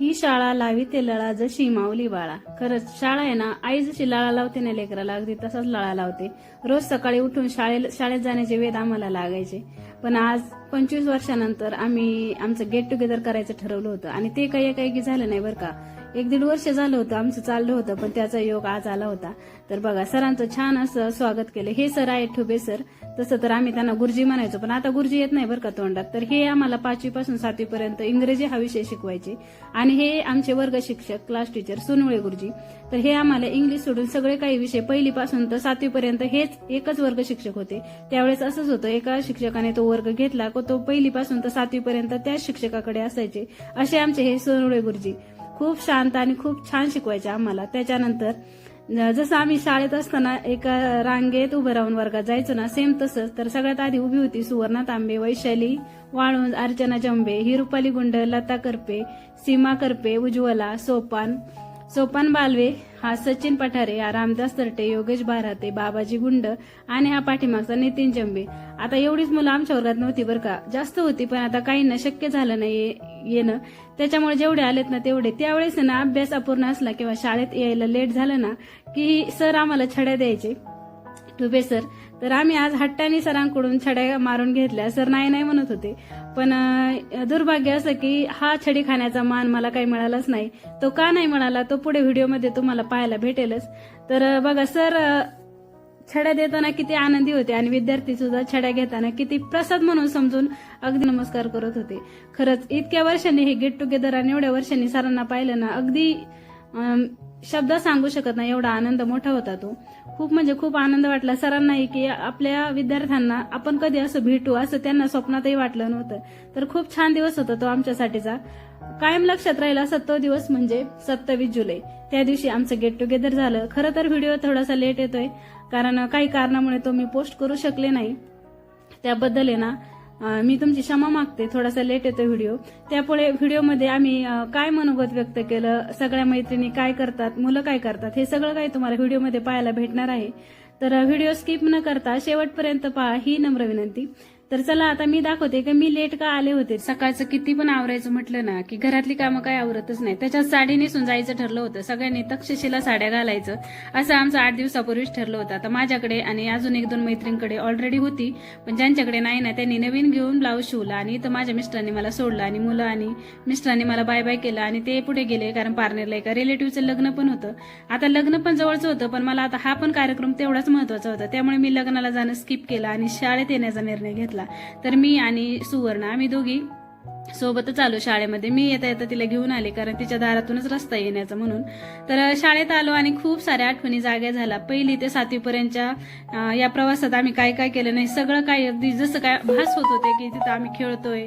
ही शाळा लावी ते लळा जशी माऊली बाळा. खरंच शाळा आहे ना आई जशी लळा लावते ना लेकराला अगदी तसाच लळा लावते. रोज सकाळी उठून शाळेत शाळेत जाण्याचे वेध आम्हाला लागायचे. पण आज पंचवीस वर्षानंतर आम्ही आमचं गेट टुगेदर करायचं ठरवलं होतं. आणि ते काही काही झालं नाही बरं का. एक दीड वर्ष झालं होतं आमचं चाललं होतं पण त्याचा योग आज आला होता. तर बघा सरांचं छान असं स्वागत केलं. हे सर आहे ठुबे सर. तसं तर आम्ही त्यांना गुरुजी म्हणायचो पण आता गुरुजी येत नाही बरं का तोंडात. तर हे आम्हाला पाचवी पासून सातवी पर्यंत इंग्रजी हा विषय शिकवायचे. आणि हे आमचे वर्ग शिक्षक क्लास टीचर सुनवळे गुरुजी. तर हे आम्हाला इंग्लिश सोडून सगळे काही विषय पहिलीपासून तर सातवीपर्यंत हेच एकच वर्ग शिक्षक होते. त्यावेळेस असंच होतं एका शिक्षकाने तो वर्ग घेतला को तो पहिलीपासून तर सातवीपर्यंत त्याच शिक्षकाकडे असायचे. असे आमचे हे सोनवळे गुरुजी. खूप शांत आणि खूप छान शिकवायचे आम्हाला. त्याच्यानंतर जसं आम्ही शाळेत असताना एका रांगेत उभं राहून वर्गात जायचो ना सेम तसंच. तर सगळ्यात आधी उभी होती सुवर्णा तांबे वैशाली वाळूंज अर्चना जंबे ही रुपाली गुंड लता करपे सीमा करपे उज्ज्वला सोपान सोपान बालवे हा सचिन पठारे हा रामदास तरटे योगेश बाराते बाबाजी गुंड आणि हा पाठीमागचा नितीन जंबे. आता एवढीच मुलं आमच्या वर्गात नव्हती बरं का. जास्त होती पण आता काहींना शक्य झालं नाही ये- येणं. त्याच्यामुळे जेवढे आलेत ना तेवढे. त्यावेळेस ना अभ्यास अपूर्ण असला किंवा शाळेत यायला लेट झालं ना की सर आम्हाला छड्या द्यायचे. टुबे सर तर आम्ही आज हट्टाने सरांकडून छड्या मारून घेतल्या. सर नाही नाही म्हणत होते. पण दुर्भाग्य असं की हा छडी खाण्याचा मान मला काही मिळालाच नाही. तो का नाही मिळाला तो पुढे व्हिडिओमध्ये तुम्हाला पाहायला भेटेलच. तर बघा सर छड्या देताना किती आनंदी होते आणि विद्यार्थी सुद्धा छड्या घेताना किती प्रसाद म्हणून समजून अगदी नमस्कार करत होते. खरंच इतक्या वर्षांनी हे गेट टुगेदर आणि एवढ्या वर्षांनी सरांना पाहिलं ना अगदी शब्द सांगू शकत नाही एवढा आनंद मोठा होता तो. खूप म्हणजे खूप आनंद वाटला सरांनाही की आपल्या विद्यार्थ्यांना आपण कधी असं भेटू असं त्यांना स्वप्नातही वाटलं नव्हतं. तर खूप छान दिवस होता तो आमच्यासाठीचा. कायम लक्षात राहील असा तो दिवस म्हणजे सत्तावीस जुलै. त्या दिवशी आमचं गेट टुगेदर झालं. खरं तर व्हिडिओ थोडासा लेट येतोय कारण काही कारणामुळे तो मी पोस्ट करू शकले नाही. त्याबद्दल आहे ना मी तुमची क्षमा मागते थोडासा लेट येतो व्हिडिओ त्यापुढे व्हिडिओमध्ये आम्ही काय मनोगत व्यक्त केलं सगळ्या मैत्रिणी काय करतात मुलं काय करतात हे सगळं काही तुम्हाला व्हिडिओमध्ये पाहायला भेटणार आहे. तर व्हिडिओ स्किप न करता शेवटपर्यंत पहा ही नम्र विनंती. तर चला आता मी दाखवते की मी लेट का आले होते. सकाळचं किती पण आवरायचं म्हटलं ना की घरातली कामं काय आवरतच नाही. त्याच्यात साडी नेसून जायचं ठरलं होतं. सगळ्यांनी तक्षशिला साड्या घालायचं. असं आमचं आठ दिवसापूर्वीच ठरलं होतं. आता माझ्याकडे आणि अजून एक दोन मैत्रीणकडे ऑलरेडी होती पण ज्यांच्याकडे नाही ना त्यांनी नवीन घेऊन ब्लाऊज शिवला आणि इथं माझ्या मिस्टरांनी मला सोडलं आणि मुलं आणि मिस्टरांनी मला बाय बाय केलं आणि ते पुढे गेले कारण पार्नरला एका रिलेटिव्हचं लग्न पण होतं. आता लग्न पण जवळचं होतं पण मला आता हा पण कार्यक्रम तेवढाच महत्त्वाचा होता. त्यामुळे मी लग्नाला जाणं स्किप केलं आणि शाळेत येण्याचा निर्णय घेतला. तर मी आणि सुवर्ण आम्ही दोघी सोबतच आलो शाळेमध्ये. मी येता येता तिला घेऊन आले कारण तिच्या दारातूनच रस्ता येण्याचा म्हणून. तर शाळेत आलो आणि खूप साऱ्या आठवणी जाग्या झाल्या. पहिली ते सातवीपर्यंतच्या या प्रवासात आम्ही काय काय केलं नाही. सगळं काय अगदी जसं काय भास होत होते की तिथं आम्ही खेळतोय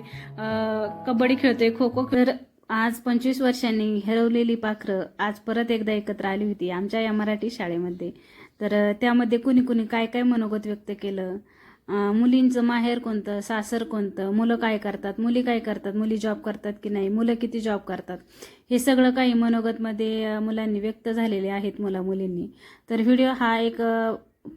कबड्डी खेळतोय खो खो खेळ आज पंचवीस वर्षांनी हरवलेली पाखरं आज परत एकदा एकत्र आली होती आमच्या या मराठी शाळेमध्ये. तर त्यामध्ये कुणी कुणी काय काय मनोगत व्यक्त केलं मुलींचं माहेर कोणतं सासर कोणतं मुलं काय करतात मुली काय करतात मुली जॉब करतात की नाही मुलं किती जॉब करतात? हे सगळं काही मनोगतमध्ये मुलांनी व्यक्त झालेले आहेत मुला मुलींनी. तर व्हिडिओ हा एक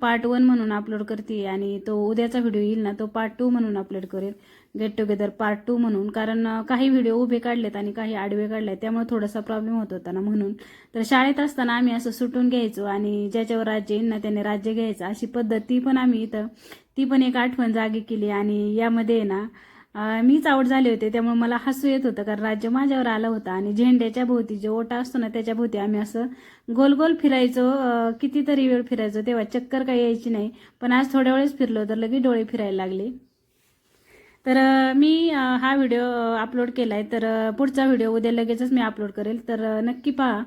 पार्ट वन म्हणून अपलोड करते आणि तो उद्याचा व्हिडिओ येईल ना तो पार्ट टू म्हणून अपलोड करेल. गेट टुगेदर पार्ट टू म्हणून. कारण काही व्हिडिओ उभे काढलेत आणि काही आडवे काढलेत त्यामुळे थोडासा प्रॉब्लेम होत होता ना म्हणून. तर शाळेत असताना आम्ही असं सुटून घ्यायचो आणि ज्याच्यावर राज्य येईल ना त्याने राज्य घ्यायचं अशी पद्धती पण आम्ही इथं ती पण एक आठवण जागी केली आणि यामध्ये ना मीच आऊट झाले होते त्यामुळे मला हसू येत होतं कारण राज्य माझ्यावर आलं होतं आणि झेंड्याच्या भोवती जो ओटा असतो ना त्याच्या भोवती आम्ही असं गोल गोल फिरायचो कितीतरी वेळ फिरायचो तेव्हा चक्कर काही यायची नाही पण आज थोड्या वेळेस फिरलो तर लगेच डोळे फिरायला लागले. तर मी हा व्हिडिओ अपलोड केला आहे तर पुढचा व्हिडिओ उद्या लगेचच मी अपलोड करेल तर नक्की पहा.